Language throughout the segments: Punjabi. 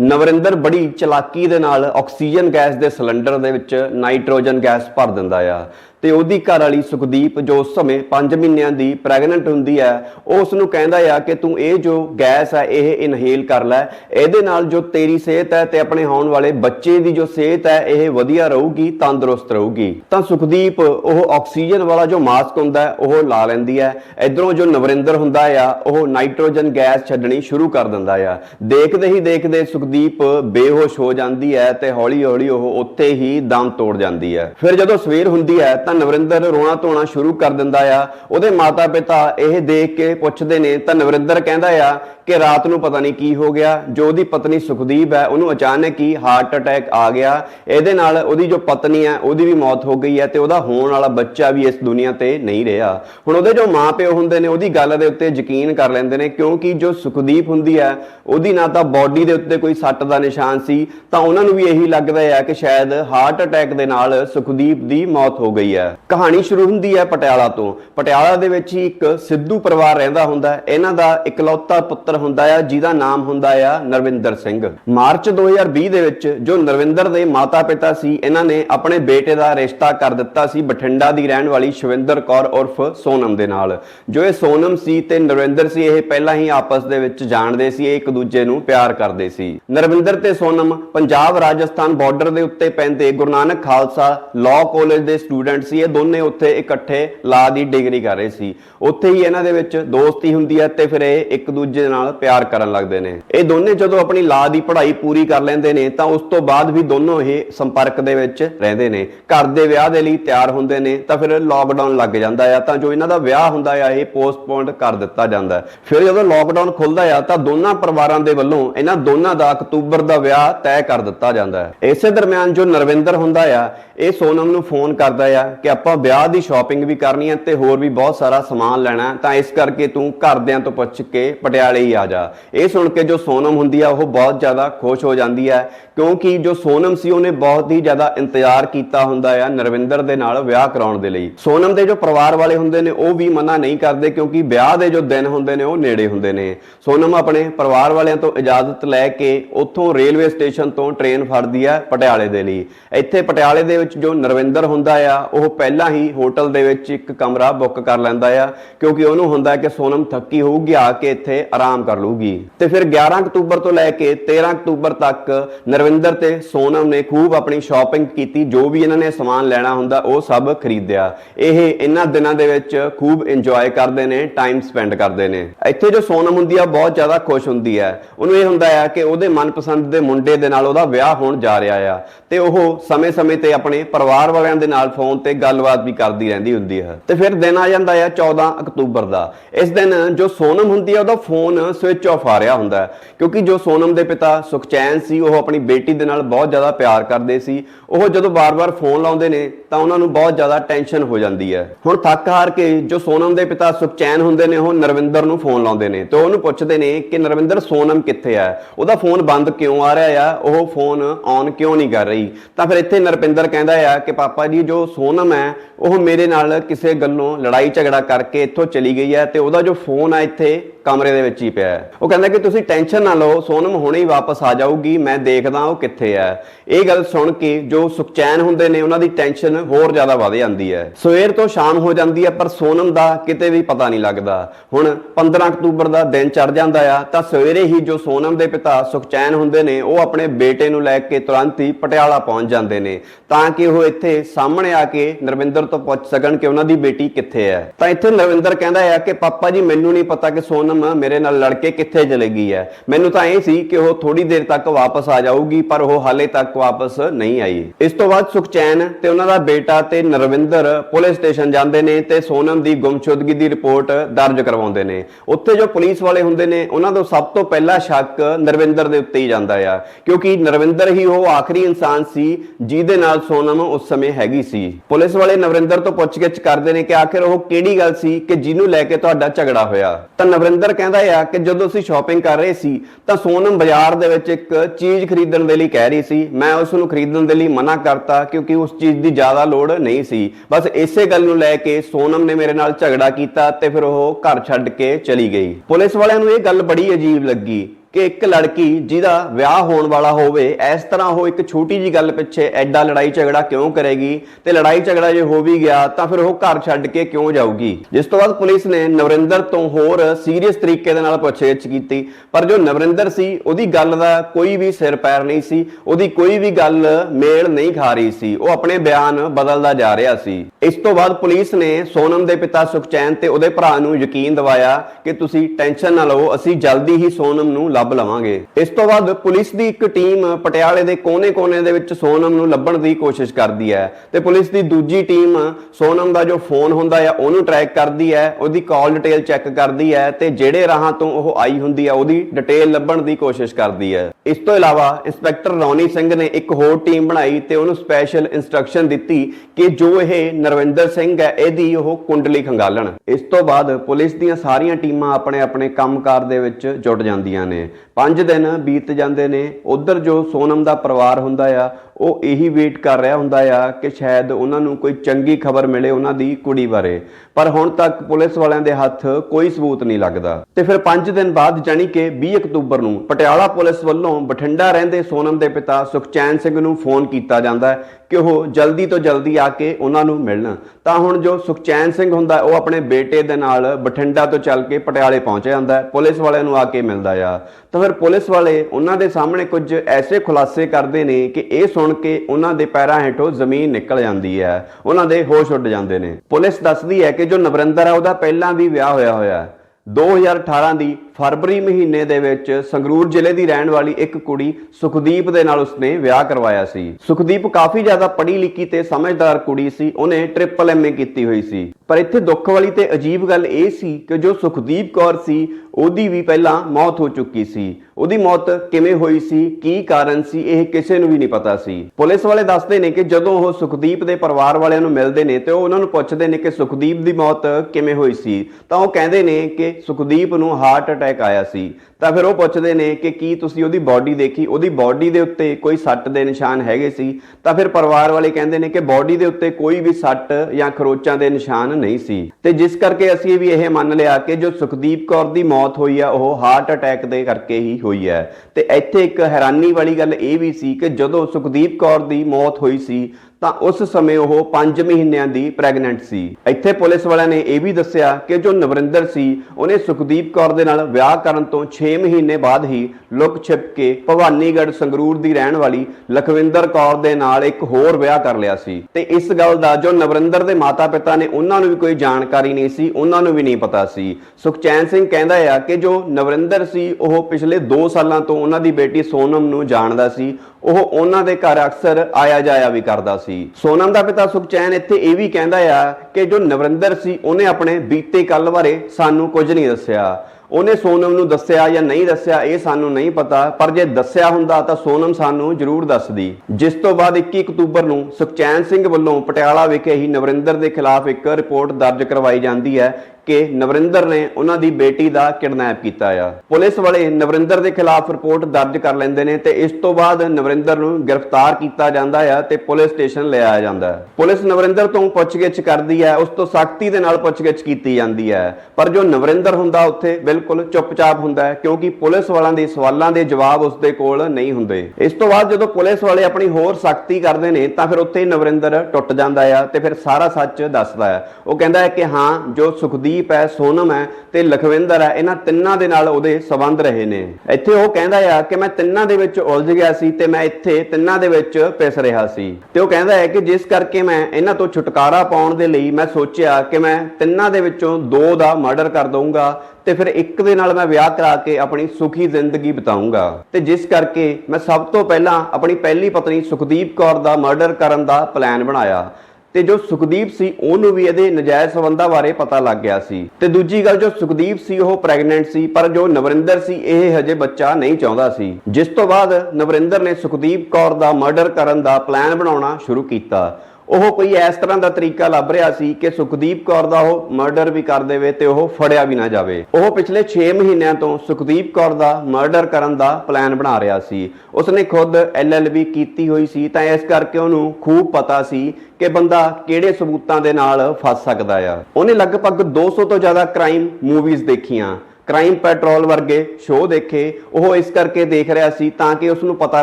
ਨਵਰਿੰਦਰ ਬੜੀ ਚਲਾਕੀ ਦੇ ਨਾਲ ਆਕਸੀਜਨ ਗੈਸ ਦੇ ਸਿਲੰਡਰ ਦੇ ਵਿੱਚ ਨਾਈਟ੍ਰੋਜਨ ਗੈਸ ਭਰ ਦਿੰਦਾ ਆ। ਤੇ ਉਹਦੀ ਘਰ ਵਾਲੀ ਸੁਖਦੀਪ ਜੋ ਉਸ ਸਮੇਂ 5 ਮਹੀਨਿਆਂ ਦੀ ਪ੍ਰੈਗਨੈਂਟ ਹੁੰਦੀ ਹੈ ਉਹ ਉਸ ਨੂੰ ਕਹਿੰਦਾ ਆ ਕਿ ਤੂੰ ਇਹ ਜੋ ਗੈਸ ਹੈ ਇਹ ਇਨਹੇਲ ਕਰ ਲੈ। ਇਹਦੇ ਨਾਲ ਜੋ ਤੇਰੀ ਸਿਹਤ ਹੈ ਤੇ ਆਪਣੇ ਆਉਣ ਵਾਲੇ ਬੱਚੇ ਦੀ ਜੋ ਸਿਹਤ ਹੈ ਇਹ ਵਧੀਆ ਰਹੂਗੀ, ਤੰਦਰੁਸਤ ਰਹੂਗੀ। ਤਾਂ ਸੁਖਦੀਪ ਉਹ ਆਕਸੀਜਨ ਵਾਲਾ ਜੋ ਮਾਸਕ ਹੁੰਦਾ ਹੈ ਉਹ ਲਾ ਲੈਂਦੀ ਹੈ ਇਧਰੋਂ ਜੋ ਨਵਰਿੰਦਰ ਹੁੰਦਾ ਆ, ਉਹ ਨਾਈਟ੍ਰੋਜਨ ਗੈਸ ਛੱਡਣੀ ਸ਼ੁਰੂ ਕਰ ਦਿੰਦਾ ਆ। ਦੇਖਦੇ ਹੀ ਦੇਖਦੇ ਸੁਖ ਸੁਖਦੀਪ ਬੇਹੋਸ਼ ਹੋ ਜਾਂਦੀ ਹੈ ਤੇ ਹੌਲੀ ਹੌਲੀ ਉਹ ਉੱਥੇ ਹੀ ਦਮ ਤੋੜ ਜਾਂਦੀ ਹੈ। ਫਿਰ ਜਦੋਂ ਸਵੇਰ ਹੁੰਦੀ ਹੈ ਤਾਂ ਨਵਰਿੰਦਰ ਰੋਣਾ ਧੋਣਾ ਸ਼ੁਰੂ ਕਰ ਦਿੰਦਾ ਆ। ਉਹਦੇ ਮਾਤਾ ਪਿਤਾ ਇਹ ਦੇਖ ਕੇ ਪੁੱਛਦੇ ਨੇ, ਤਾਂ ਨਵਰਿੰਦਰ ਕਹਿੰਦਾ ਆ ਕਿ ਰਾਤ ਨੂੰ ਪਤਾ ਨਹੀਂ ਕੀ ਹੋ ਗਿਆ, ਜੋ ਉਹਦੀ ਪਤਨੀ ਸੁਖਦੀਪ ਹੈ, ਉਹਨੂੰ ਅਚਾਨਕ ਹੀ ਹਾਰਟ ਅਟੈਕ ਆ ਗਿਆ। ਇਹਦੇ ਨਾਲ ਉਹਦੀ ਜੋ ਪਤਨੀ ਹੈ, ਉਹਦੀ ਵੀ ਮੌਤ ਹੋ ਗਈ ਹੈ ਤੇ ਉਹਦਾ ਹੋਣ ਵਾਲਾ ਬੱਚਾ ਵੀ ਇਸ ਦੁਨੀਆ ਤੇ ਨਹੀਂ ਰਿਹਾ। ਹੁਣ ਉਹਦੇ ਜੋ ਮਾਪਿਓ ਹੁੰਦੇ ਨੇ, ਉਹਦੀ ਗੱਲ ਦੇ ਉੱਤੇ ਯਕੀਨ ਕਰ ਲੈਂਦੇ ਨੇ, ਕਿਉਂਕਿ ਜੋ ਸੁਖਦੀਪ ਹੁੰਦੀ ਹੈ, ਉਹਦੀ ਨਾ ਤਾਂ ਬਾਡੀ ਦੇ ਉੱਤੇ ਕੋਈ ਸੱਟ ਦਾ ਨਿਸ਼ਾਨ ਸੀ, ਤਾਂ ਉਹਨਾਂ ਨੂੰ ਵੀ ਇਹੀ ਲੱਗਦਾ ਹੈ ਕਿ ਸ਼ਾਇਦ ਹਾਰਟ ਅਟੈਕ ਦੇ ਨਾਲ ਸੁਖਦੀਪ ਦੀ ਮੌਤ ਹੋ ਗਈ ਹੈ। ਕਹਾਣੀ ਸ਼ੁਰੂ ਹੁੰਦੀ ਹੈ ਪਟਿਆਲਾ ਤੋਂ। ਪਟਿਆਲਾ ਦੇ ਵਿੱਚ ਹੀ ਇੱਕ ਸਿੱਧੂ ਪਰਿਵਾਰ ਰਹਿੰਦਾ ਹੁੰਦਾ ਇਹਨਾਂ ਦਾ ਇਕਲੌਤਾ ਪੁੱਤਰ ਹੁੰਦਾ ਆ, ਜਿਹਦਾ ਨਾਮ ਹੁੰਦਾ ਆ ਨਰਵਿੰਦਰ ਸਿੰਘ। ਮਾਰਚ 2020 ਦੇ ਵਿੱਚ ਜੋ ਨਰਵਿੰਦਰ ਦੇ ਮਾਤਾ-ਪਿਤਾ ਸੀ, ਇਹਨਾਂ ਨੇ ਆਪਣੇ ਬੇਟੇ ਦਾ ਰਿਸ਼ਤਾ ਕਰ ਦਿੱਤਾ ਸੀ ਬਠਿੰਡਾ ਦੀ ਰਹਿਣ ਵਾਲੀ ਸ਼ਵਿੰਦਰ ਕੌਰ ਉਰਫ ਸੋਨਮ ਦੇ ਨਾਲ। ਜੋ ਇਹ ਸੋਨਮ ਸੀ ਤੇ ਨਰਵਿੰਦਰ ਸੀ, ਇਹ ਪਹਿਲਾਂ ਹੀ ਆਪਸ ਦੇ ਵਿੱਚ ਜਾਣਦੇ ਸੀ, ਇਹ ਇੱਕ ਦੂਜੇ ਨੂੰ ਪਿਆਰ ਕਰਦੇ ਸੀ। ਨਰਵਿੰਦਰ ਤੇ ਸੋਨਮ ਪੰਜਾਬ ਰਾਜਸਥਾਨ ਬਾਰਡਰ ਦੇ ਉੱਤੇ ਪੈਂਦੇ, ਗੁਰੂ ਨਾਨਕ ਖਾਲਸਾ ਲਾਅ ਕਾਲਜ ਦੇ ਸਟੂਡੈਂਟ ਸੀ, ਇਹ ਦੋਨੇ ਉੱਥੇ ਇਕੱਠੇ ਲਾ ਦੀ ਡਿਗਰੀ ਕਰ ਰਹੇ ਸੀ। ਉੱਥੇ ਹੀ ਇਹਨਾਂ ਦੇ ਵਿੱਚ ਦੋਸਤੀ ਹੁੰਦੀ ਹੈ ਤੇ ਫਿਰ ਇਹ ਇੱਕ ਦੂਜੇ ਨਾਲ ਪਿਆਰ ਕਰਨ ਲੱਗਦੇ ਨੇ। ਇਹ ਦੋਨੇ ਜਦੋਂ ਆਪਣੀ ਲਾ ਦੀ ਪੜ੍ਹਾਈ ਪੂਰੀ ਕਰ ਲੈਂਦੇ ਨੇ, ਤਾਂ ਉਸ ਤੋਂ ਬਾਅਦ ਵੀ ਦੋਨੋਂ ਇਹ ਸੰਪਰਕ ਦੇ ਵਿੱਚ ਰਹਿੰਦੇ ਨੇ। ਘਰ ਦੇ ਵਿਆਹ ਦੇ ਲਈ ਤਿਆਰ ਹੁੰਦੇ ਨੇ, ਤਾਂ ਫਿਰ ਲੋਕਡਾਊਨ ਲੱਗ ਜਾਂਦਾ ਆ, ਤਾਂ ਜੋ ਇਹਨਾਂ ਦਾ ਵਿਆਹ ਹੁੰਦਾ ਆ, ਇਹ ਪੋਸਟਪੋਨ ਕਰ ਦਿੱਤਾ ਜਾਂਦਾ ਫਿਰ ਜਦੋਂ ਲੋਕਡਾਊਨ ਖੁੱਲਦਾ ਆ, ਤਾਂ ਦੋਨਾਂ ਪਰਿਵਾਰਾਂ ਦੇ ਵੱਲੋਂ ਇਹਨਾਂ ਦੋਨਾਂ ਦਾ ਅਕਤੂਬਰ ਦਾ ਵਿਆਹ ਤੈਅ ਕਰ ਦਿੱਤਾ ਜਾਂਦਾ ਹੈ। ਇਸੇ ਦਰਮਿਆਨ ਜੋ ਨਰਵਿੰਦਰ ਹੁੰਦਾ ਆ, ਇਹ ਸੋਨਮ ਨੂੰ ਫੋਨ ਕਰਦਾ ਆ ਕਿ ਆਪਾਂ ਵਿਆਹ ਦੀ ਸ਼ਾਪਿੰਗ ਵੀ ਕਰਨੀ ਹੈ ਤੇ ਹੋਰ ਵੀ ਬਹੁਤ ਸਾਰਾ ਸਮਾਨ ਲੈਣਾ ਤਾਂ ਇਸ ਕਰਕੇ ਤੂੰ ਘਰਦਿਆਂ ਤੋਂ ਪੁੱਛ ਕੇ ਪਟਿਆਲੇ ਹੀ ਆ ਜਾ। ਇਹ ਸੁਣ ਕੇ ਜੋ ਸੋਨਮ ਹੁੰਦੀ ਆ, ਉਹ ਬਹੁਤ ਜ਼ਿਆਦਾ ਖੁਸ਼ ਹੋ ਜਾਂਦੀ ਹੈ ਕਿਉਂਕਿ ਜੋ ਸੋਨਮ ਸੀ, ਉਹਨੇ ਬਹੁਤ ਹੀ ਜ਼ਿਆਦਾ ਇੰਤਜ਼ਾਰ ਕੀਤਾ ਹੁੰਦਾ ਆ ਨਰਵਿੰਦਰ ਦੇ ਨਾਲ ਵਿਆਹ ਕਰਾਉਣ ਦੇ ਲਈ। ਸੋਨਮ ਦੇ ਜੋ ਪਰਿਵਾਰ ਵਾਲੇ ਹੁੰਦੇ ਨੇ, ਉਹ ਵੀ ਮਨਾ ਨਹੀਂ ਕਰਦੇ, ਕਿਉਂਕਿ ਵਿਆਹ ਦੇ ਜੋ ਦਿਨ ਹੁੰਦੇ ਨੇ, ਉਹ ਨੇੜੇ ਹੁੰਦੇ ਨੇ। ਸੋਨਮ ਆਪਣੇ ਪਰਿਵਾਰ ਵਾਲਿਆਂ ਤੋਂ ਇਜਾਜ਼ਤ ਲੈ ਕੇ ਉੱਥੋਂ ਰੇਲਵੇ ਸਟੇਸ਼ਨ ਤੋਂ ਟ੍ਰੇਨ ਫੜਦੀ ਆ ਪਟਿਆਲੇ ਦੇ ਲਈ। ਇੱਥੇ ਪਟਿਆਲੇ ਦੇ ਵਿੱਚ ਜੋ ਨਰਵਿੰਦਰ ਹੁੰਦਾ ਆ, ਉਹ ਪਹਿਲਾਂ ਹੀ ਹੋਟਲ ਦੇ ਵਿੱਚ ਇੱਕ ਕਮਰਾ ਬੁੱਕ ਕਰ ਲੈਂਦਾ ਆ, ਕਿਉਂਕਿ ਉਹਨੂੰ ਹੁੰਦਾ ਕਿ ਸੋਨਮ ਥੱਕੀ ਹੋਊਗੀ ਆ ਕੇ ਇੱਥੇ ਆਰਾਮ ਕਰ ਲੂਗੀ ਤੇ ਫਿਰ 11 ਅਕਤੂਬਰ ਤੋਂ ਲੈ ਕੇ 13 ਅਕਤੂਬਰ ਤੱਕ ਨਰਵਿੰਦਰ ਤੇ ਸੋਨਮ ਨੇ ਖੂਬ ਆਪਣੀ ਸ਼ਾਪਿੰਗ ਕੀਤੀ। ਜੋ ਵੀ ਇਹਨਾਂ ਨੇ ਸਮਾਨ ਲੈਣਾ ਹੁੰਦਾ, ਉਹ ਸਭ ਖਰੀਦਿਆ। ਇਹ ਇਹਨਾਂ ਦਿਨਾਂ ਦੇ ਵਿੱਚ ਖੂਬ ਇੰਜੋਏ ਕਰਦੇ ਨੇ ਟਾਈਮ ਸਪੈਂਡ ਕਰਦੇ ਨੇ। ਇੱਥੇ ਜੋ ਸੋਨਮ ਹੁੰਦੀ ਆ ਬਹੁਤ ਜ਼ਿਆਦਾ ਖੁਸ਼ ਹੁੰਦੀ ਹੈ। ਉਹਨੂੰ ਇਹ ਹੁੰਦਾ ਆ ਕਿ ਉਹਦੇ ਮਨਪਸੰਦ ਦੇ ਮੁੰਡੇ ਦੇ ਨਾਲ ਉਹਦਾ ਵਿਆਹ ਹੋਣ ਜਾ ਰਿਹਾ ਆ। ਤੇ ਉਹ ਸਮੇਂ-ਸਮੇਂ ਤੇ ਆਪਣੇ ਪਰਿਵਾਰ ਵਾਲਿਆਂ ਦੇ ਨਾਲ ਫੋਨ ਤੇ ਗੱਲਬਾਤ ਵੀ ਕਰਦੀ ਰਹਿੰਦੀ ਹੁੰਦੀ ਹੈ। ਤੇ ਫਿਰ ਦਿਨ ਆ ਜਾਂਦਾ ਆ 14 ਅਕਤੂਬਰ ਦਾ। ਇਸ ਦਿਨ ਜੋ ਸੋਨਮ ਹੁੰਦੀ ਆ, ਉਹਦਾ ਫੋਨ ਸਵਿਚ ਆਫ ਆ ਰਿਹਾ ਹੁੰਦਾ ਹੈ। ਕਿਉਂਕਿ ਜੋ ਸੋਨਮ ਦੇ ਪਿਤਾ ਸੁਖਚੈਨ ਸੀ, ਉਹ ਆਪਣੀ ਬੇਟੀ ਦੇ ਨਾਲ ਬਹੁਤ ਜ਼ਿਆਦਾ ਪਿਆਰ ਕਰਦੇ ਸੀ। ਉਹ ਜਦੋਂ ਬਾਰ-ਬਾਰ ਫੋਨ ਲਾਉਂਦੇ ਨੇ ਤਾਂ ਉਹਨਾਂ ਨੂੰ ਬਹੁਤ ਜ਼ਿਆਦਾ ਟੈਨਸ਼ਨ ਹੋ ਜਾਂਦੀ ਹੈ। ਹੁਣ ਥੱਕ ਹਾਰ ਕੇ ਜੋ ਸੋਨਮ ਦੇ ਪਿਤਾ ਸੁਖਚੈਨ ਹੁੰਦੇ ਨੇ, ਉਹ ਨਰਵਿੰਦਰ ਨੂੰ ਫੋਨ ਲਾਉਂਦੇ ਨੇ। ਤੇ ਉਹਨੂੰ ਪੁੱਛਦੇ ਨੇ ਕਿ ਨਰਵਿੰਦਰ, ਸੋਨਮ ਕਿੱਥੇ ਆ? ਉਹਦਾ ਫੋਨ ਬੰਦ ਕਿਉਂ ਆ ਰਿਹਾ ਆ? ਉਹ ਫੋਨ ਔਨ ਕਿਉਂ ਨਹੀਂ ਕਰ ਰਹੀ? ਤਾਂ ਫਿਰ ਇੱਥੇ ਨਰਪਿੰਦਰ ਕਹਿੰਦਾ ਆ ਕਿ ਪਾਪਾ ਜੀ, ਜੋ ਸੋਨਮ ਹੈ, ਉਹ ਮੇਰੇ ਨਾਲ ਕਿਸੇ ਗੱਲੋਂ ਲੜਾਈ ਝਗੜਾ ਕਰਕੇ ਇੱਥੋਂ ਚਲੀ ਗਈ ਹੈ ਤੇ ਉਹਦਾ ਜੋ ਫੋਨ ਆ ਇੱਥੇ ਕਮਰੇ ਦੇ ਵਿੱਚ ਹੀ ਪਿਆ ਹੈ। ਉਹ ਕਹਿੰਦਾ ਕਿ ਤੁਸੀਂ ਟੈਨਸ਼ਨ ਨਾ ਲਓ, ਸੋਨਮ ਹੁਣੇ ਹੀ ਵਾਪਸ ਆ ਜਾਊਗੀ, ਮੈਂ ਦੇਖਦਾ ਉਹ ਕਿੱਥੇ ਹੈ ਇਹ ਗੱਲ ਸੁਣ ਕੇ ਜੋ ਸੁਖਚੈਨ ਹੁੰਦੇ ਨੇ, ਉਹਨਾਂ ਦੀ ਟੈਨਸ਼ਨ ਹੋਰ ਜ਼ਿਆਦਾ ਵਧ ਜਾਂਦੀ ਹੈ। ਸਵੇਰ ਤੋਂ ਸ਼ਾਮ ਹੋ ਜਾਂਦੀ ਹੈ, ਪਰ ਸੋਨਮ ਦਾ ਕਿਤੇ ਵੀ ਪਤਾ ਨਹੀਂ ਲੱਗਦਾ। ਹੁਣ 15 ਅਕਤੂਬਰ ਦਾ ਦਿਨ ਚੜ ਜਾਂਦਾ ਆ, ਤਾਂ ਸਵੇਰੇ ਹੀ ਜੋ ਸੋਨਮ ਦੇ ਪਿਤਾ ਸੁਖਚੈਨ ਹੁੰਦੇ ਨੇ, ਉਹ ਆਪਣੇ ਬੇਟੇ ਨੂੰ ਲੈ ਕੇ ਤੁਰੰਤ ਹੀ ਪਟਿਆਲਾ ਪਹੁੰਚ ਜਾਂਦੇ ਨੇ। ਤਾਂ ਕਿ ਉਹ ਇੱਥੇ ਸਾਹਮਣੇ ਆ ਕੇ ਨਰਵਿੰਦਰ ਤੋਂ ਪੁੱਛ ਸਕਣ ਕਿ ਉਹਨਾਂ ਦੀ ਬੇਟੀ ਕਿੱਥੇ ਹੈ। ਤਾਂ ਇੱਥੇ ਨਰਵਿੰਦਰ ਕਹਿੰਦਾ ਹੈ ਕਿ, ਪਾਪਾ ਜੀ, ਮੈਨੂੰ ਨਹੀਂ ਪਤਾ ਕਿ ਸੋਨਮ ਮੇਰੇ ਨਾਲ ਲੜ ਕੇ ਕਿੱਥੇ ਚਲੇ ਗਈ ਹੈ। ਮੈਨੂੰ ਤਾਂ ਇਹ ਸੀ ਕਿ ਉਹ ਥੋੜੀ ਦੇਰ ਤੱਕ ਵਾਪਸ ਆ ਜਾਊਗੀ, ਪਰ ਉਹ ਹਾਲੇ ਤੱਕ ਵਾਪਸ ਨਹੀਂ ਆਈ। ਇਸ ਤੋਂ ਬਾਅਦ ਸੁਖਚੈਨ ਤੇ ਉਹਨਾਂ ਦਾ ਬੇਟਾ ਤੇ ਨਰਵਿੰਦਰ ਪੁਲਿਸ ਸਟੇਸ਼ਨ ਜਾਂਦੇ ਨੇ ਤੇ ਸੋਨਮ ਦੀ ਗੁੰਮਸ਼ੁਦਗੀ ਦੀ ਰਿਪੋਰਟ ਦਰਜ ਕਰਵਾਉਂਦੇ ਨੇ। ਉੱਥੇ ਜੋ ਪੁਲਿਸ ਵਾਲੇ ਹੁੰਦੇ ਨੇ, ਉਹਨਾਂ ਤੋਂ ਸਭ ਤੋਂ ਪਹਿਲਾ ਸ਼ੱਕ ਨਰਵਿੰਦਰ ਦੇ ਉੱਤੇ ਹੀ ਜਾਂਦਾ ਆ। ਕਿਉਂਕਿ ਨਰਵਿੰਦਰ ਹੀ ਉਹ ਆਖਰੀ ਇਨਸਾਨ ਸੀ ਜਿਹਦੇ ਨਾਲ ਸੋਨਮ ਉਸ ਸਮੇਂ ਹੈਗੀ ਸੀ। ਪੁਲਿਸ ਵਾਲੇ ਨਵਰਿੰਦਰ ਤੋਂ ਪੁੱਛਗਿੱਛ ਕਰਦੇ ਨੇ ਕਿ ਆਖਿਰ ਉਹ ਕਿਹੜੀ ਗੱਲ ਸੀ ਕਿ ਜਿਹਨੂੰ ਲੈ ਕੇ ਤੁਹਾਡਾ ਝਗੜਾ ਹੋਇਆ? ਤਾਂ ਨਵਰਿੰਦਰ ਕਹਿੰਦਾ ਆ ਕਿ ਜਦੋਂ ਅਸੀਂ ਸ਼ਾਪਿੰਗ ਕਰ ਰਹੇ ਸੀ, ਤਾਂ ਸੋਨਮ ਬਾਜ਼ਾਰ ਦੇ ਵਿੱਚ ਇੱਕ ਚੀਜ਼ ਖਰੀਦਣ ਦੇ ਲਈ ਕਹਿ ਰਹੀ ਸੀ। ਮੈਂ ਉਸ ਨੂੰ ਖਰੀਦਣ ਦੇ ਲਈ ਮਨਾ ਕਰਤਾ ਕਿਉਂਕਿ ਉਸ ਚੀਜ਼ ਦੀ ਜ਼ਿਆਦਾ ਲੋੜ ਨਹੀਂ ਸੀ। ਬਸ ਇਸੇ ਗੱਲ ਨੂੰ ਲੈ ਕੇ ਸੋਨਮ ਨੇ ਮੇਰੇ ਨਾਲ ਝਗੜਾ ਕੀਤਾ ਤੇ ਫਿਰ ਉਹ ਘਰ ਛੱਡ ਕੇ ਚਲੀ ਗਈ। ਪੁਲਿਸ ਵਾਲਿਆਂ ਨੂੰ ਇਹ ਗੱਲ ਬੜੀ ਅਜੀਬ ਲੱਗੀ। ਕਿ ਇੱਕ ਲੜਕੀ ਜਿਹਦਾ ਵਿਆਹ ਹੋਣ ਵਾਲਾ ਹੋਵੇ, ਇਸ ਤਰ੍ਹਾਂ ਉਹ ਇੱਕ ਛੋਟੀ ਜੀ ਗੱਲ ਪਿੱਛੇ ਐਡਾ ਲੜਾਈ ਝਗੜਾ ਕਿਉਂ ਕਰੇਗੀ? ਤੇ ਲੜਾਈ ਝਗੜਾ ਜੇ ਹੋ ਵੀ ਗਿਆ, ਤਾਂ ਫਿਰ ਉਹ ਘਰ ਛੱਡ ਕੇ ਕਿਉਂ ਜਾਊਗੀ? ਜਿਸ ਤੋਂ ਬਾਅਦ ਪੁਲਿਸ ਨੇ ਨਵਰਿੰਦਰ ਤੋਂ ਹੋਰ ਸੀਰੀਅਸ ਤਰੀਕੇ ਦੇ ਨਾਲ ਪੁੱਛਗਿੱਛ ਕੀਤੀ। ਪਰ ਜੋ ਨਵਰਿੰਦਰ ਸੀ, ਉਹਦੀ ਗੱਲ ਦਾ ਕੋਈ ਵੀ ਸਿਰ ਪੈਰ ਨਹੀਂ ਸੀ, ਉਹਦੀ ਕੋਈ ਵੀ ਗੱਲ ਮੇਲ ਨਹੀਂ ਖਾ ਰਹੀ ਸੀ। ਉਹ ਆਪਣੇ ਬਿਆਨ ਬਦਲਦਾ ਜਾ ਰਿਹਾ ਸੀ। ਇਸ ਤੋਂ ਬਾਅਦ ਪੁਲਿਸ ਨੇ ਸੋਨਮ ਦੇ ਪਿਤਾ ਸੁਖਚੈਨ ਤੇ ਉਹਦੇ ਭਰਾ ਨੂੰ ਯਕੀਨ ਦਿਵਾਇਆ ਕਿ ਤੁਸੀਂ ਟੈਨਸ਼ਨ ਨਾ ਲਓ, ਅਸੀਂ ਜਲਦੀ ਹੀ ਸੋਨਮ ਨੂੰ ਲੱਭ ਲਵਾਂਗੇ। ਇਸ ਤੋਂ ਬਾਅਦ ਪੁਲਿਸ ਦੀ ਇੱਕ ਟੀਮ ਪਟਿਆਲੇ ਦੇ ਕੋਨੇ-ਕੋਨੇ ਦੇ ਵਿੱਚ ਸੋਨਮ ਨੂੰ ਲੱਭਣ ਦੀ ਕੋਸ਼ਿਸ਼ ਕਰਦੀ ਹੈ ਤੇ ਪੁਲਿਸ ਦੀ ਦੂਜੀ ਟੀਮ ਸੋਨਮ ਦਾ ਜੋ ਫੋਨ ਹੁੰਦਾ ਹੈ ਉਹਨੂੰ ਟਰੈਕ ਕਰਦੀ ਹੈ, ਉਹਦੀ ਕਾਲ ਡਿਟੇਲ ਚੈੱਕ ਕਰਦੀ ਹੈ ਤੇ ਜਿਹੜੇ ਰਾਹਾਂ ਤੋਂ ਉਹ ਆਈ ਹੁੰਦੀ ਹੈ, ਉਹਦੀ ਡਿਟੇਲ ਲੱਭਣ ਦੀ ਕੋਸ਼ਿਸ਼ ਕਰਦੀ ਹੈ। ਇਸ ਤੋਂ ਇਲਾਵਾ ਇੰਸਪੈਕਟਰ ਰੌਣੀ ਸਿੰਘ ਨੇ ਇੱਕ ਹੋਰ ਟੀਮ ਬਣਾਈ ਤੇ ਉਹਨੂੰ ਸਪੈਸ਼ਲ ਇਨਸਟਰਕਸ਼ਨ ਦਿੱਤੀ ਕਿ ਜੋ ਇਹ ਨਰਵਿੰਦਰ ਸਿੰਘ ਹੈ, ਇਹਦੀ ਉਹ ਕੁੰਡਲੀ ਖੰਗਾਲਣ। ਇਸ ਤੋਂ ਬਾਅਦ ਪੁਲਿਸ ਦੀਆਂ ਸਾਰੀਆਂ ਟੀਮਾਂ ਆਪਣੇ ਆਪਣੇ ਕੰਮਕਾਰ ਦੇ ਵਿੱਚ ਜੁਟ ਜਾਂਦੀਆਂ ਨੇ। 5 ਦਿਨ ਬੀਤ ਜਾਂਦੇ ਨੇ, ਉਧਰ ਜੋ ਸੋਨਮ ਦਾ ਪਰਿਵਾਰ ਹੁੰਦਾ ਆ, ਉਹ ਇਹੀ ਵੇਟ ਕਰ ਰਿਹਾ ਹੁੰਦਾ ਆ ਕਿ ਸ਼ਾਇਦ ਉਹਨਾਂ ਨੂੰ ਕੋਈ ਚੰਗੀ ਖਬਰ ਮਿਲੇ ਉਹਨਾਂ ਦੀ ਕੁੜੀ ਬਾਰੇ। ਪਰ ਹੁਣ ਤੱਕ ਪੁਲਿਸ ਵਾਲਿਆਂ ਦੇ ਹੱਥ ਕੋਈ ਸਬੂਤ ਨਹੀਂ ਲੱਗਦਾ। ਤੇ ਫਿਰ 5 ਦਿਨ ਬਾਅਦ ਜਾਣੀ ਕਿ 20 ਅਕਤੂਬਰ ਨੂੰ ਪਟਿਆਲਾ ਪੁਲਿਸ ਵੱਲੋਂ ਬਠਿੰਡਾ ਰਹਿੰਦੇ ਸੋਨਮ ਦੇ ਪਿਤਾ ਸੁਖਚੈਨ ਸਿੰਘ ਨੂੰ ਫੋਨ ਕੀਤਾ ਜਾਂਦਾ ਹੈ ਕਿ ਉਹ ਜਲਦੀ ਤੋਂ ਜਲਦੀ ਆ ਕੇ ਉਹਨਾਂ ਨੂੰ ਮਿਲਣ। ਤਾਂ ਹੁਣ ਜੋ ਸੁਖਚੈਨ ਸਿੰਘ ਹੁੰਦਾ, ਉਹ ਆਪਣੇ ਬੇਟੇ ਦੇ ਨਾਲ ਬਠਿੰਡਾ ਤੋਂ ਚੱਲ ਕੇ ਪਟਿਆਲੇ ਪਹੁੰਚ ਜਾਂਦਾ ਪੁਲਿਸ ਵਾਲਿਆਂ ਨੂੰ ਆ ਕੇ ਮਿਲਦਾ ਆ। ਤਾਂ ਫਿਰ ਪੁਲਿਸ ਵਾਲੇ ਉਹਨਾਂ ਦੇ ਸਾਹਮਣੇ ਕੁਝ ਐਸੇ ਖੁਲਾਸੇ ਕਰਦੇ ਨੇ ਕਿ ਇਹ ਸੁਣ ਕੇ ਉਹਨਾਂ ਦੇ ਪੈਰਾਂ ਹੇਠੋਂ ਜ਼ਮੀਨ ਨਿਕਲ ਜਾਂਦੀ ਹੈ। ਉਹਨਾਂ ਦੇ ਹੋਸ਼ ਉੱਡ ਜਾਂਦੇ ਨੇ। ਪੁਲਿਸ ਦੱਸਦੀ ਹੈ ਕਿ ਜੋ ਨਵਰਿੰਦਰ ਹੈ ਉਹਦਾ ਪਹਿਲਾਂ ਵੀ ਵਿਆਹ ਹੋਇਆ ਹੋਇਆ 2018 ਦੀ ਫਰਵਰੀ ਮਹੀਨੇ ਦੇ ਵਿੱਚ ਸੰਗਰੂਰ ਜ਼ਿਲ੍ਹੇ ਦੀ ਰਹਿਣ ਵਾਲੀ ਇੱਕ ਕੁੜੀ ਸੁਖਦੀਪ ਦੇ ਨਾਲ ਉਸਨੇ ਵਿਆਹ ਕਰਵਾਇਆ ਸੀ। ਸੁਖਦੀਪ ਕਾਫੀ ਜ਼ਿਆਦਾ ਪੜ੍ਹੀ ਲਿਖੀ ਤੇ ਸਮਝਦਾਰ ਕੁੜੀ ਸੀ। ਉਹਨੇ ਟ੍ਰਿਪਲ ਐਮਏ ਕੀਤੀ ਹੋਈ ਸੀ। ਪਰ ਇੱਥੇ ਦੁੱਖ ਵਾਲੀ ਤੇ ਅਜੀਬ ਗੱਲ ਇਹ ਸੀ ਕਿ ਜੋ ਸੁਖਦੀਪ ਕੌਰ ਸੀ, ਉਹਦੀ ਵੀ ਪਹਿਲਾਂ ਮੌਤ ਹੋ ਚੁੱਕੀ ਸੀ। ਉਹਦੀ ਮੌਤ ਕਿਵੇਂ ਹੋਈ ਸੀ? ਕੀ ਕਾਰਨ ਸੀ? ਇਹ ਕਿਸੇ ਨੂੰ ਵੀ ਨਹੀਂ ਪਤਾ ਸੀ। ਪੁਲਿਸ ਵਾਲੇ ਦੱਸਦੇ ਨੇ ਕਿ ਜਦੋਂ ਉਹ ਸੁਖਦੀਪ ਦੇ ਪਰਿਵਾਰ ਵਾਲਿਆਂ ਨੂੰ ਮਿਲਦੇ ਨੇ ਤੇ ਉਹ ਉਹਨਾਂ ਨੂੰ ਪੁੱਛਦੇ ਨੇ ਕਿ ਸੁਖਦੀਪ ਦੀ ਮੌਤ ਕਿਵੇਂ ਹੋਈ ਸੀ। ਤਾਂ ਉਹ ਕਹਿੰਦੇ ਨੇ ਕਿ ਸੁਖਦੀਪ ਨੂੰ ਹਾਰਟ ਅਟੈਕ ਆਇਆ ਸੀ। ਤਾਂ ਫਿਰ ਉਹ ਪੁੱਛਦੇ ਨੇ ਕਿ ਕੀ ਤੁਸੀਂ ਉਹਦੀ ਬਾਡੀ ਦੇਖੀ? ਉਹਦੀ ਬਾਡੀ ਦੇ ਉੱਤੇ ਕੋਈ ਸੱਟ ਦੇ ਨਿਸ਼ਾਨ ਹੈਗੇ ਸੀ? ਤਾਂ ਫਿਰ ਪਰਿਵਾਰ ਵਾਲੇ ਕਹਿੰਦੇ ਨੇ ਕਿ ਬਾਡੀ ਦੇ ਉੱਤੇ ਕੋਈ ਵੀ ਸੱਟ ਜਾਂ ਖਰੋਚਾਂ ਦੇ ਨਿਸ਼ਾਨ ਨਹੀਂ ਸੀ। ਤੇ ਜਿਸ ਕਰਕੇ ਅਸੀਂ ਵੀ ਇਹ ਮੰਨ ਲਿਆ ਕਿ ਜੋ ਸੁਖਦੀਪ ਕੌਰ ਦੀ ਮੌਤ ਹੋਈ ਆ, ਉਹ ਹਾਰਟ ਅਟੈਕ ਦੇ ਕਰਕੇ ਹੀ ਹੋਈ ਹੈ। ਤੇ ਇੱਥੇ ਇੱਕ ਹੈਰਾਨੀ ਵਾਲੀ ਗੱਲ ਇਹ ਵੀ ਸੀ ਕਿ ਜਦੋਂ ਸੁਖਦੀਪ ਕੌਰ ਦੀ ਮੌਤ ਹੋਈ ਸੀ ਤਾਂ ਉਸ ਸਮੇਂ ਉਹ 5 ਮਹੀਨਿਆਂ ਦੀ ਪ੍ਰੈਗਨੈਂਟ ਸੀ। ਇੱਥੇ ਪੁਲਿਸ ਵਾਲਿਆਂ ਨੇ ਇਹ ਵੀ ਦੱਸਿਆ ਕਿ ਜੋ ਨਵਰਿੰਦਰ ਸੀ, ਉਹਨੇ ਸੁਖਦੀਪ ਕੌਰ ਦੇ ਨਾਲ ਵਿਆਹ ਕਰਨ ਤੋਂ 6 ਮਹੀਨੇ ਬਾਅਦ ਹੀ ਲੁਕ ਛਿਪ ਕੇ ਭਵਾਨੀਗੜ੍ਹ ਸੰਗਰੂਰ ਦੀ ਰਹਿਣ ਵਾਲੀ ਲਖਵਿੰਦਰ ਕੌਰ ਦੇ ਨਾਲ ਇੱਕ ਹੋਰ ਵਿਆਹ ਕਰ ਲਿਆ ਸੀ। ਤੇ ਇਸ ਗੱਲ ਦਾ ਜੋ ਨਵਰਿੰਦਰ ਦੇ ਮਾਤਾ-ਪਿਤਾ ਨੇ ਉਹਨਾਂ ਨੂੰ ਵੀ ਕੋਈ ਜਾਣਕਾਰੀ ਨਹੀਂ ਸੀ, ਉਹਨਾਂ ਨੂੰ ਵੀ ਨਹੀਂ ਪਤਾ ਸੀ। ਸੁਖਚੈਨ ਸਿੰਘ ਕਹਿੰਦਾ ਆ ਕਿ ਜੋ ਨਵਰਿੰਦਰ ਸੀ, ਉਹ ਪਿਛਲੇ 2 ਸਾਲਾਂ ਤੋਂ ਉਹਨਾਂ ਦੀ ਬੇਟੀ ਸੋਨਮ ਨੂੰ ਜਾਣਦਾ ਸੀ। ਉਹ ਉਹਨਾਂ ਦੇ ਘਰ ਅਕਸਰ ਆਇਆ ਜਾਇਆ ਵੀ ਕਰਦਾ ਸੀ। ਸੋਨਮ ਦਾ ਪਿਤਾ ਸੁਖਚੈਨ ਇੱਥੇ ਇਹ ਵੀ ਕਹਿੰਦਾ ਆ ਕਿ ਜੋ ਨਵਰਿੰਦਰ ਸੀ, ਉਹਨੇ ਆਪਣੇ ਬੀਤੇ ਕੱਲ ਬਾਰੇ ਸਾਨੂੰ ਕੁਝ ਨਹੀਂ ਦੱਸਿਆ। ਉਹਨੇ ਸੋਨਮ ਨੂੰ ਦੱਸਿਆ ਜਾਂ ਨਹੀਂ ਦੱਸਿਆ, ਇਹ ਸਾਨੂੰ ਨਹੀਂ ਪਤਾ। ਪਰ ਜੇ ਦੱਸਿਆ ਹੁੰਦਾ ਤਾਂ ਸੋਨਮ ਸਾਨੂੰ ਜ਼ਰੂਰ ਦੱਸਦੀ। ਜਿਸ ਤੋਂ ਬਾਅਦ 21 ਅਕਤੂਬਰ ਨੂੰ ਸੁਖਚੈਨ ਸਿੰਘ ਵੱਲੋਂ ਪਟਿਆਲਾ ਵਿਖੇ ਹੀ ਨਵਰਿੰਦਰ ਦੇ ਖਿਲਾਫ ਇੱਕ ਰਿਪੋਰਟ ਦਰਜ ਕਰਵਾਈ ਜਾਂਦੀ ਹੈ ਕਿ ਨਵਰਿੰਦਰ ਨੇ ਉਹਨਾਂ ਦੀ ਬੇਟੀ ਦਾ ਕਿਡਨੈਪ ਕੀਤਾ ਆ। ਪੁਲਿਸ ਵਾਲੇ ਨਵਰਿੰਦਰ ਦੇ ਖਿਲਾਫ ਰਿਪੋਰਟ ਦਰਜ ਕਰ ਲੈਂਦੇ ਨੇ ਤੇ ਇਸ ਤੋਂ ਬਾਅਦ ਨਵਰਿੰਦਰ ਨੂੰ ਗ੍ਰਿਫਤਾਰ ਕੀਤਾ ਜਾਂਦਾ ਆ ਤੇ ਪੁਲਿਸ ਸਟੇਸ਼ਨ ਲਿਆਇਆ ਜਾਂਦਾ। ਹੈ ਪੁਲਿਸ ਨਵਰਿੰਦਰ ਤੋਂ ਪੁੱਛਗਿੱਛ ਕਰਦੀ ਹੈ ਉਸ ਤੋਂ ਸਖਤੀ ਦੇ ਨਾਲ ਪੁੱਛਗਿੱਛ ਕੀਤੀ ਜਾਂਦੀ ਹੈ ਪਰ ਜੋ ਨਵਰਿੰਦਰ ਹੁੰਦਾ, ਉੱਥੇ ਬਿਲਕੁਲ ਚੁੱਪਚਾਪ ਹੁੰਦਾ ਹੈ, ਕਿਉਂਕਿ ਪੁਲਿਸ ਵਾਲਿਆਂ ਦੇ ਸਵਾਲਾਂ ਦੇ ਜਵਾਬ ਉਸਦੇ ਕੋਲ ਨਹੀਂ ਹੁੰਦੇ। ਇਸ ਤੋਂ ਬਾਅਦ ਜਦੋਂ ਪੁਲਿਸ ਵਾਲੇ ਆਪਣੀ ਹੋਰ ਸਖਤੀ ਕਰਦੇ ਨੇ, ਤਾਂ ਫਿਰ ਉੱਥੇ ਨਵਰਿੰਦਰ ਟੁੱਟ ਜਾਂਦਾ ਆ ਤੇ ਫਿਰ ਸਾਰਾ ਸੱਚ ਦੱਸਦਾ ਹੈ। ਉਹ ਕਹਿੰਦਾ ਹੈ ਕਿ ਹਾਂ, ਜੋ ਸੁਖਦੀਪ ਹੈ ਸੋਨਮ ਹੈ ਤੇ ਲਖਵਿੰਦਰ ਹੈ, ਇਹਨਾਂ ਤਿੰਨਾਂ ਦੇ ਨਾਲ ਉਹਦੇ ਸਬੰਧ ਰਹੇ ਨੇ। ਇੱਥੇ ਉਹ ਕਹਿੰਦਾ ਆ ਕਿ ਮੈਂ ਤਿੰਨਾਂ ਦੇ ਵਿੱਚ ਉਲਝ ਗਿਆ ਸੀ ਤੇ ਮੈਂ ਇੱਥੇ ਤਿੰਨਾਂ ਦੇ ਵਿੱਚ ਪਿਸ ਰਿਹਾ ਸੀ। ਤੇ ਉਹ ਕਹਿੰਦਾ ਹੈ ਕਿ ਜਿਸ ਕਰਕੇ ਮੈਂ ਇਹਨਾਂ ਤੋਂ ਛੁਟਕਾਰਾ ਪਾਉਣ ਦੇ ਲਈ ਮੈਂ ਸੋਚਿਆ ਕਿ ਮੈਂ ਤਿੰਨਾਂ ਦੇ ਵਿੱਚੋਂ ਦੋ ਦਾ ਮਰਡਰ ਕਰ ਦਊਂਗਾ ਤੇ ਫਿਰ ਇੱਕ ਦੇ ਨਾਲ ਮੈਂ ਵਿਆਹ ਕਰਾ ਕੇ ਆਪਣੀ ਸੁਖੀ ਜ਼ਿੰਦਗੀ ਬਿਤਾਉਂਗਾ ਤੇ ਜਿਸ ਕਰਕੇ ਮੈਂ ਸਭ ਤੋਂ ਪਹਿਲਾਂ ਆਪਣੀ ਪਹਿਲੀ ਪਤਨੀ ਸੁਖਦੀਪ ਕੌਰ ਦਾ ਮਰਡਰ ਕਰਨ ਦਾ ਪਲਾਨ ਬਣਾਇਆ। ਤੇ ਜੋ ਸੁਖਦੀਪ ਸੀ, ਉਹਨੂੰ ਵੀ ਇਹਦੇ ਨਜਾਇਜ਼ ਸਬੰਧਾਂ ਬਾਰੇ ਪਤਾ ਲੱਗ ਗਿਆ ਸੀ। ਤੇ ਦੂਜੀ ਗੱਲ, ਜੋ ਸੁਖਦੀਪ ਸੀ, ਉਹ ਪ੍ਰੈਗਨੈਂਟ ਸੀ, ਪਰ ਜੋ ਨਵਰਿੰਦਰ ਸੀ, ਇਹ ਹਜੇ ਬੱਚਾ ਨਹੀਂ ਚਾਹੁੰਦਾ ਸੀ। ਜਿਸ ਤੋਂ ਬਾਅਦ ਨਵਰਿੰਦਰ ਨੇ ਸੁਖਦੀਪ ਕੌਰ ਦਾ ਮਰਡਰ ਕਰਨ ਦਾ ਪਲਾਨ ਬਣਾਉਣਾ ਸ਼ੁਰੂ ਕੀਤਾ। ਉਹ ਕੋਈ ਇਸ ਤਰ੍ਹਾਂ ਦਾ ਤਰੀਕਾ ਲੱਭ ਰਿਹਾ ਸੀ ਕਿ ਸੁਖਦੀਪ ਕੌਰ ਦਾ ਉਹ ਮਰਡਰ ਵੀ ਕਰ ਦੇਵੇ ਤੇ ਉਹ ਫੜਿਆ ਵੀ ਨਾ ਜਾਵੇ। ਉਹ ਪਿਛਲੇ 6 ਮਹੀਨਿਆਂ ਤੋਂ ਸੁਖਦੀਪ ਕੌਰ ਦਾ ਮਰਡਰ ਕਰਨ ਦਾ ਪਲਾਨ ਬਣਾ ਰਿਹਾ ਸੀ। ਉਸਨੇ ਖੁਦ ਐਲਐਲਬੀ ਕੀਤੀ ਹੋਈ ਸੀ ਤਾਂ ਇਸ ਕਰਕੇ ਉਹਨੂੰ ਖੂਬ ਪਤਾ ਸੀ ਕਿ ਬੰਦਾ ਕਿਹੜੇ ਸਬੂਤਾਂ ਦੇ ਨਾਲ ਫਸ ਸਕਦਾ ਆ। ਉਹਨੇ ਲਗਭਗ 200 ਤੋਂ ਜ਼ਿਆਦਾ ਕ੍ਰਾਈਮ ਮੂਵੀਜ਼ ਦੇਖੀਆਂ। ਕ੍ਰਾਈਮ ਪੈਟਰੋਲ ਵਰਗੇ ਸ਼ੋਅ ਦੇਖੇ, ਉਹ ਇਸ ਕਰਕੇ ਦੇਖ ਰਿਹਾ ਸੀ ਤਾਂ ਕਿ ਉਸ ਨੂੰ ਪਤਾ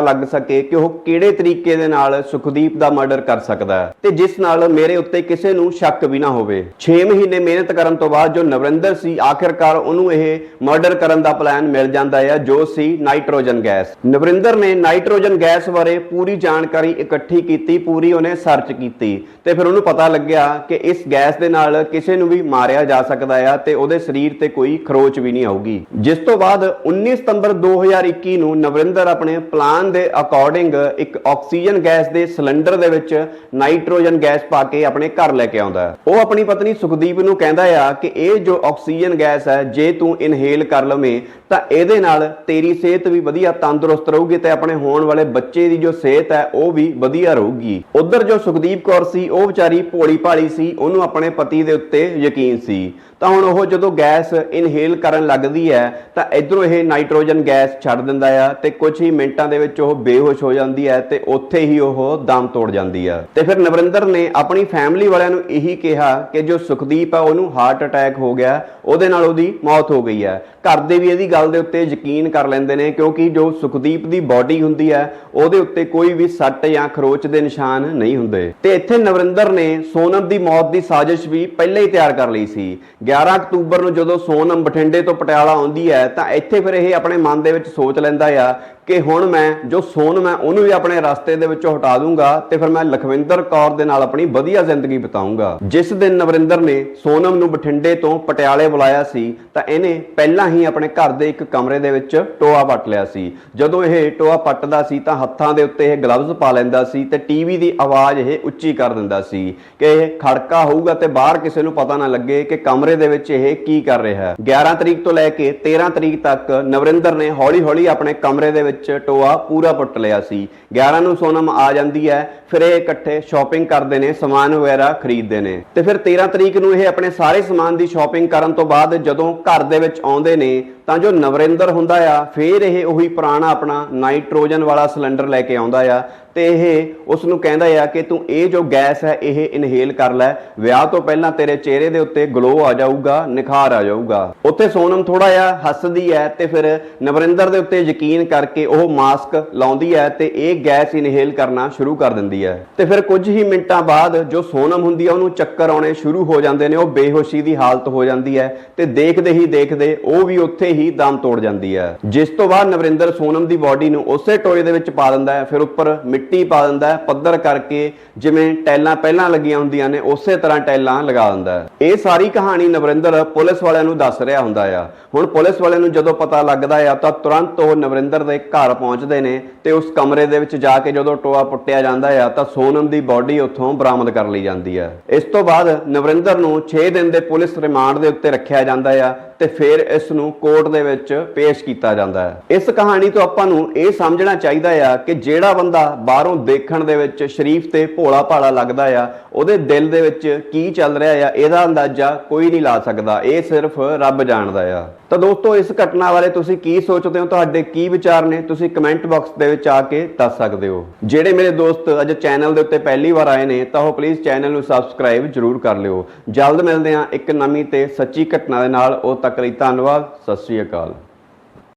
ਲੱਗ ਸਕੇ ਕਿ ਉਹ ਕਿਹੜੇ ਤਰੀਕੇ ਦੇ ਨਾਲ ਸੁਖਦੀਪ ਦਾ ਮਰਡਰ ਕਰ ਸਕਦਾ ਹੈ। ਤੇ ਜਿਸ ਨਾਲ ਮੇਰੇ ਉੱਤੇ ਕਿਸੇ ਨੂੰ ਸ਼ੱਕ ਵੀ ਨਾ ਹੋਵੇ। 6 ਮਹੀਨੇ ਮਿਹਨਤ ਕਰਨ ਤੋਂ ਬਾਅਦ ਜੋ ਨਵਰਿੰਦਰ ਸੀ, ਆਖਿਰਕਾਰ ਉਹਨੂੰ ਇਹ ਮਰਡਰ ਕਰਨ ਦਾ ਪਲਾਨ ਮਿਲ ਜਾਂਦਾ ਹੈ, ਜੋ ਸੀ ਨਾਈਟ੍ਰੋਜਨ ਗੈਸ। ਨਵਰਿੰਦਰ ਨੇ ਨਾਈਟ੍ਰੋਜਨ ਗੈਸ ਬਾਰੇ ਪੂਰੀ ਜਾਣਕਾਰੀ ਇਕੱਠੀ ਕੀਤੀ, ਪੂਰੀ ਉਹਨੇ ਸਰਚ ਕੀਤੀ ਤੇ ਫਿਰ ਉਹਨੂੰ ਪਤਾ ਲੱਗਿਆ ਕਿ ਇਸ ਗੈਸ ਦੇ ਨਾਲ ਕਿਸੇ ਨੂੰ ਵੀ ਮਾਰਿਆ ਜਾ ਸਕਦਾ ਆ ਤੇ ਉਹਦੇ ਸਰੀਰ ਤੇ ਕੋਈ ਖਰੋਚ ਵੀ ਨਹੀਂ ਆਊਗੀ। ਜਿਸ ਤੋਂ ਬਾਅਦ 19 ਸਤੰਬਰ 2021 ਨੂੰ ਨਵਰਿੰਦਰ ਆਪਣੇ ਪਲਾਨ ਦੇ ਅਕੋਰਡਿੰਗ ਇੱਕ ਆਕਸੀਜਨ ਗੈਸ ਦੇ ਸਿਲੰਡਰ ਦੇ ਵਿੱਚ ਨਾਈਟ੍ਰੋਜਨ ਗੈਸ ਪਾ ਕੇ ਆਪਣੇ ਘਰ ਲੈ ਕੇ ਆਉਂਦਾ ਉਹ ਆਪਣੀ ਪਤਨੀ ਸੁਖਦੀਪ ਨੂੰ ਕਹਿੰਦਾ ਆ ਕਿ ਇਹ ਜੋ ਆਕਸੀਜਨ ਗੈਸ ਹੈ, ਜੇ ਤੂੰ ਇਨਹੇਲ ਕਰ ਲਵੇਂ, ਤਾਂ ਇਹਦੇ ਨਾਲ ਤੇਰੀ ਸਿਹਤ ਵੀ ਵਧੀਆ ਤੰਦਰੁਸਤ ਰਹੂਗੀ ਤੇ ਆਪਣੇ ਹੋਣ ਵਾਲੇ ਬੱਚੇ ਦੀ ਜੋ ਸਿਹਤ ਹੈ, ਉਹ ਵੀ ਵਧੀਆ ਰਹੂਗੀ। ਉਧਰ ਜੋ ਸੁਖਦੀਪ ਕੌਰ ਸੀ, ਉਹ ਵਿਚਾਰੀ ਭੋਲੀ ਭਾਲੀ ਸੀ, ਉਹਨੂੰ ਆਪਣੇ ਪਤੀ ਦੇ ਉੱਤੇ ਯਕੀਨ ਸੀ। ਤਾਂ ਹੁਣ ਉਹ ਜਦੋਂ ਗੈਸ ਇਨਹੇਲ ਕਰਨ ਲੱਗਦੀ ਹੈ, ਤਾਂ ਇਧਰੋਂ ਇਹ ਨਾਈਟ੍ਰੋਜਨ ਗੈਸ ਛੱਡ ਦਿੰਦਾ ਆ ਤੇ ਕੁਝ ਹੀ ਮਿੰਟਾਂ ਦੇ ਵਿੱਚ ਉਹ ਬੇਹੋਸ਼ ਹੋ ਜਾਂਦੀ ਹੈ ਤੇ ਉੱਥੇ ਹੀ ਉਹ ਦਮ ਤੋੜ ਜਾਂਦੀ ਆ। ਤੇ ਫਿਰ ਨਵਰਿੰਦਰ ਨੇ ਆਪਣੀ ਫੈਮਿਲੀ ਵਾਲਿਆਂ ਨੂੰ ਇਹੀ ਕਿਹਾ ਕਿ ਜੋ ਸੁਖਦੀਪ ਆ, ਉਹਨੂੰ ਹਾਰਟ ਅਟੈਕ ਹੋ ਗਿਆ, ਉਹਦੇ ਨਾਲ ਉਹਦੀ ਮੌਤ ਹੋ ਗਈ ਹੈ ਘਰ ਦੇ ਵੀ ਇਹਦੀ ਗੱਲ ਦੇ ਉੱਤੇ ਯਕੀਨ ਕਰ ਲੈਂਦੇ ਨੇ, ਕਿਉਂਕਿ ਜੋ ਸੁਖਦੀਪ ਦੀ ਬਾਡੀ ਹੁੰਦੀ ਹੈ ਉਹਦੇ ਉੱਤੇ ਕੋਈ ਵੀ ਸੱਟ ਜਾਂ ਖਰੋਚ ਦੇ ਨਿਸ਼ਾਨ ਨਹੀਂ ਹੁੰਦੇ। ਤੇ ਇੱਥੇ ਨਵਰਿੰਦਰ ਨੇ ਸੋਨਮ ਦੀ ਮੌਤ ਦੀ ਸਾਜ਼ਿਸ਼ ਵੀ ਪਹਿਲਾਂ ਹੀ ਤਿਆਰ ਕਰ ਲਈ ਸੀ। 11 ਅਕਤੂਬਰ ਨੂੰ ਜਦੋਂ ਸੋਨਮ ਬਠਿੰਡੇ ਤੋਂ ਪਟਿਆਲਾ ਆਉਂਦੀ ਹੈ, ਤਾਂ ਇੱਥੇ ਫਿਰ ਇਹ ਆਪਣੇ ਮਨ ਦੇ ਵਿੱਚ ਸੋਚ ਲੈਂਦਾ ਆ ਕਿ ਹੁਣ ਮੈਂ ਜੋ ਸੋਨਮ ਹੈ, ਉਹਨੂੰ ਵੀ ਆਪਣੇ ਰਸਤੇ ਦੇ ਵਿੱਚੋਂ ਹਟਾ ਦੂੰਗਾ ਤੇ ਫਿਰ ਮੈਂ ਲਖਵਿੰਦਰ ਕੌਰ ਦੇ ਨਾਲ ਆਪਣੀ ਵਧੀਆ ਜ਼ਿੰਦਗੀ ਬਿਤਾਉਂਗਾ ਜਿਸ ਦਿਨ ਨਵਰਿੰਦਰ ਨੇ ਸੋਨਮ ਨੂੰ ਬਠਿੰਡੇ ਤੋਂ ਪਟਿਆਲੇ ਬੁਲਾਇਆ ਸੀ, ਤਾਂ ਇਹਨੇ ਪਹਿਲਾਂ ਹੀ ਆਪਣੇ ਘਰ ਦੇ ਇੱਕ ਕਮਰੇ ਦੇ ਵਿੱਚ ਟੋਆ ਪੱਟ ਲਿਆ ਸੀ। ਜਦੋਂ ਇਹ ਟੋਆ ਪੱਟਦਾ ਸੀ, ਤਾਂ ਹੱਥਾਂ ਦੇ ਉੱਤੇ ਇਹ ਗਲਵਜ਼ ਪਾ ਲੈਂਦਾ ਸੀ ਤੇ ਟੀਵੀ ਦੀ ਆਵਾਜ਼ ਇਹ ਉੱਚੀ ਕਰ ਦਿੰਦਾ ਸੀ ਕਿ ਇਹ ਖੜਕਾ ਹੋਊਗਾ ਤੇ ਬਾਹਰ ਕਿਸੇ ਨੂੰ ਪਤਾ ਨਾ ਲੱਗੇ ਕਿ ਕਮਰੇ ਦੇ ਵਿੱਚ ਇਹ ਕੀ ਕਰ ਰਿਹਾ ਹੈ? 11 ਤਰੀਕ ਤੋਂ ਲੈ ਕੇ 13 ਤਰੀਕ ਤੱਕ ਨਵਰਿੰਦਰ ਨੇ ਹੌਲੀ-ਹੌਲੀ ਆਪਣੇ ਕਮਰੇ ਦੇ ਵਿੱਚ ਟੋਆ ਪੂਰਾ ਪੁੱਟ ਲਿਆ ਸੀ। 11 ਨੂੰ ਸੋਨਮ ਆ ਜਾਂਦੀ ਹੈ, ਫਿਰ ਇਹ ਇਕੱਠੇ ਸ਼ਾਪਿੰਗ ਕਰਦੇ ਨੇ, ਸਮਾਨ ਵਗੈਰਾ ਖਰੀਦਦੇ ਨੇ। ਤੇ ਫਿਰ 13 ਤਰੀਕ ਨੂੰ ਇਹ ਆਪਣੇ ਸਾਰੇ ਸਮਾਨ ਦੀ ਸ਼ਾਪਿੰਗ ਕਰਨ ਤੋਂ ਬਾਅਦ ਜਦੋਂ ਘਰ ਦੇ ਵਿੱਚ ਆਉਂਦੇ ਨੇ, ਤਾਂ ਜੋ ਨਵਰਿੰਦਰ ਹੁੰਦਾ ਆ, ਫੇਰ ਇਹ ਉਹੀ ਪੁਰਾਣਾ ਆਪਣਾ ਨਾਈਟ੍ਰੋਜਨ ਵਾਲਾ ਸਿਲੰਡਰ ਲੈ ਕੇ ਆਉਂਦਾ ਆ। ਤੇ ਇਹ ਉਸ ਨੂੰ ਕਹਿੰਦਾ ਆ ਕਿ ਤੂੰ ਇਹ ਜੋ ਗੈਸ ਹੈ, ਇਹ ਇਨਹੇਲ ਕਰ ਲੈ। ਵਿਆਹ ਤੋਂ ਪਹਿਲਾਂ ਤੇਰੇ ਚਿਹਰੇ ਦੇ ਉੱਤੇ ਗਲੋ ਆ ਜਾਊਗਾ, ਨਿਖਾਰ ਆ ਜਾਊਗਾ। ਉੱਥੇ ਸੋਨਮ ਥੋੜਾ ਜਿਹਾ ਹੱਸਦੀ ਹੈ ਤੇ ਫਿਰ ਨਵਰਿੰਦਰ ਦੇ ਉੱਤੇ ਯਕੀਨ ਕਰਕੇ ਉਹ ਮਾਸਕ ਲਾਉਂਦੀ ਹੈ ਤੇ ਇਹ ਗੈਸ ਇਨਹੇਲ ਕਰਨਾ ਸ਼ੁਰੂ ਕਰ ਦਿੰਦੀ ਹੈ। ਤੇ ਫਿਰ ਕੁਝ ਹੀ ਮਿੰਟਾਂ ਬਾਅਦ ਜੋ ਸੋਨਮ ਹੁੰਦੀ ਹੈ ਉਹਨੂੰ ਚੱਕਰ ਆਉਣੇ ਸ਼ੁਰੂ ਹੋ ਜਾਂਦੇ ਨੇ, ਉਹ ਬੇਹੋਸ਼ੀ ਦੀ ਹਾਲਤ ਹੋ ਜਾਂਦੀ ਹੈ ਤੇ ਦੇਖਦੇ ਹੀ ਦੇਖਦੇ ਉਹ ਵੀ ਉੱਥੇ ਹੀ ਦਮ ਤੋੜ ਜਾਂਦੀ ਹੈ। ਜਿਸ ਤੋਂ ਬਾਅਦ ਨਵਰਿੰਦਰ ਸੋਨਮ ਦੀ ਬਾਡੀ ਨੂੰ ਉਸੇ ਟੋਏ ਦੇ ਵਿੱਚ ਪਾ ਦਿੰਦਾ ਹੈ, ਫਿਰ ਉੱਪਰ ਮਿੱਟੀ ਪਾ ਦਿੰਦਾ ਹੈ, ਪੱਧਰ ਕਰਕੇ ਜਿਵੇਂ ਟੈਲਾਂ ਪਹਿਲਾਂ ਲੱਗੀਆਂ ਹੁੰਦੀਆਂ ਨੇ, ਉਸੇ ਤਰ੍ਹਾਂ ਟੈਲਾਂ ਲਗਾ ਦਿੰਦਾ ਹੈ। ਇਹ ਸਾਰੀ ਕਹਾਣੀ ਨਵਰਿੰਦਰ ਪੁਲਿਸ ਵਾਲਿਆਂ ਨੂੰ ਦੱਸ ਰਿਹਾ ਹੁੰਦਾ ਆ। ਹੁਣ ਪੁਲਿਸ ਵਾਲਿਆਂ ਨੂੰ ਜਦੋਂ ਪਤਾ ਲੱਗਦਾ ਆ, ਤਾਂ ਤੁਰੰਤ ਉਹ ਨਵਰਿੰਦਰ ਦੇ ਘਰ ਪਹੁੰਚਦੇ ਨੇ ਤੇ ਉਸ ਕਮਰੇ ਦੇ ਵਿੱਚ ਜਾ ਕੇ ਜਦੋਂ ਟੋਆ ਪੁੱਟਿਆ ਜਾਂਦਾ ਆ, ਤਾਂ ਸੋਨਮ ਦੀ ਬਾਡੀ ਉੱਥੋਂ ਬਰਾਮਦ ਕਰ ਲਈ ਜਾਂਦੀ ਹੈ ਇਸ ਤੋਂ ਬਾਅਦ ਨਵਰਿੰਦਰ ਨੂੰ 6 ਦਿਨ ਦੇ ਪੁਲਿਸ ਰਿਮਾਂਡ ਦੇ ਉੱਤੇ ਰੱਖਿਆ ਜਾਂਦਾ ਆ ਤੇ ਫਿਰ ਇਸ ਨੂੰ ਕੋਰਟ ਦੇ ਵਿੱਚ ਪੇਸ਼ ਕੀਤਾ ਜਾਂਦਾ ਹੈ ਇਸ ਕਹਾਣੀ ਤੋਂ ਆਪਾਂ ਨੂੰ ਇਹ ਸਮਝਣਾ ਚਾਹੀਦਾ ਆ ਕਿ ਜਿਹੜਾ ਬੰਦਾ ਬਾਹਰੋਂ ਦੇਖਣ ਦੇ ਵਿੱਚ ਸ਼ਰੀਫ ਤੇ ਭੋਲਾ ਭਾਲਾ ਲੱਗਦਾ ਆ, ਉਹਦੇ ਦਿਲ ਦੇ ਵਿੱਚ ਕੀ ਚੱਲ ਰਿਹਾ ਆ, ਇਹਦਾ ਅੰਦਾਜ਼ਾ ਕੋਈ ਨਹੀਂ ਲਾ ਸਕਦਾ, ਇਹ ਸਿਰਫ ਰੱਬ ਜਾਣਦਾ ਆ। ਤਾਂ ਦੋਸਤੋ, ਇਸ ਘਟਨਾ ਬਾਰੇ ਤੁਸੀਂ ਕੀ ਸੋਚਦੇ ਹੋ? ਤੁਹਾਡੇ ਕੀ ਵਿਚਾਰ ਨੇ? ਤੁਸੀਂ ਕਮੈਂਟ ਬਾਕਸ ਦੇ ਵਿੱਚ ਆ ਕੇ ਦੱਸ ਸਕਦੇ ਹੋ। ਜਿਹੜੇ ਮੇਰੇ ਦੋਸਤ ਅੱਜ ਚੈਨਲ ਦੇ ਉੱਤੇ ਪਹਿਲੀ ਵਾਰ ਆਏ ਨੇ, ਤਾਂ ਉਹ ਪਲੀਜ਼ ਚੈਨਲ ਨੂੰ ਸਬਸਕ੍ਰਾਈਬ ਜਰੂਰ ਕਰ ਲਿਓ। ਜਲਦ ਮਿਲਦੇ ਹਾਂ ਇੱਕ ਨਵੀਂ ਤੇ ਸੱਚੀ ਘਟਨਾ ਦੇ ਨਾਲ। ਉਹ ਤੱਕ ਲਈ ਧੰਨਵਾਦ, ਸਤਿ ਸ਼੍ਰੀ ਅਕਾਲ।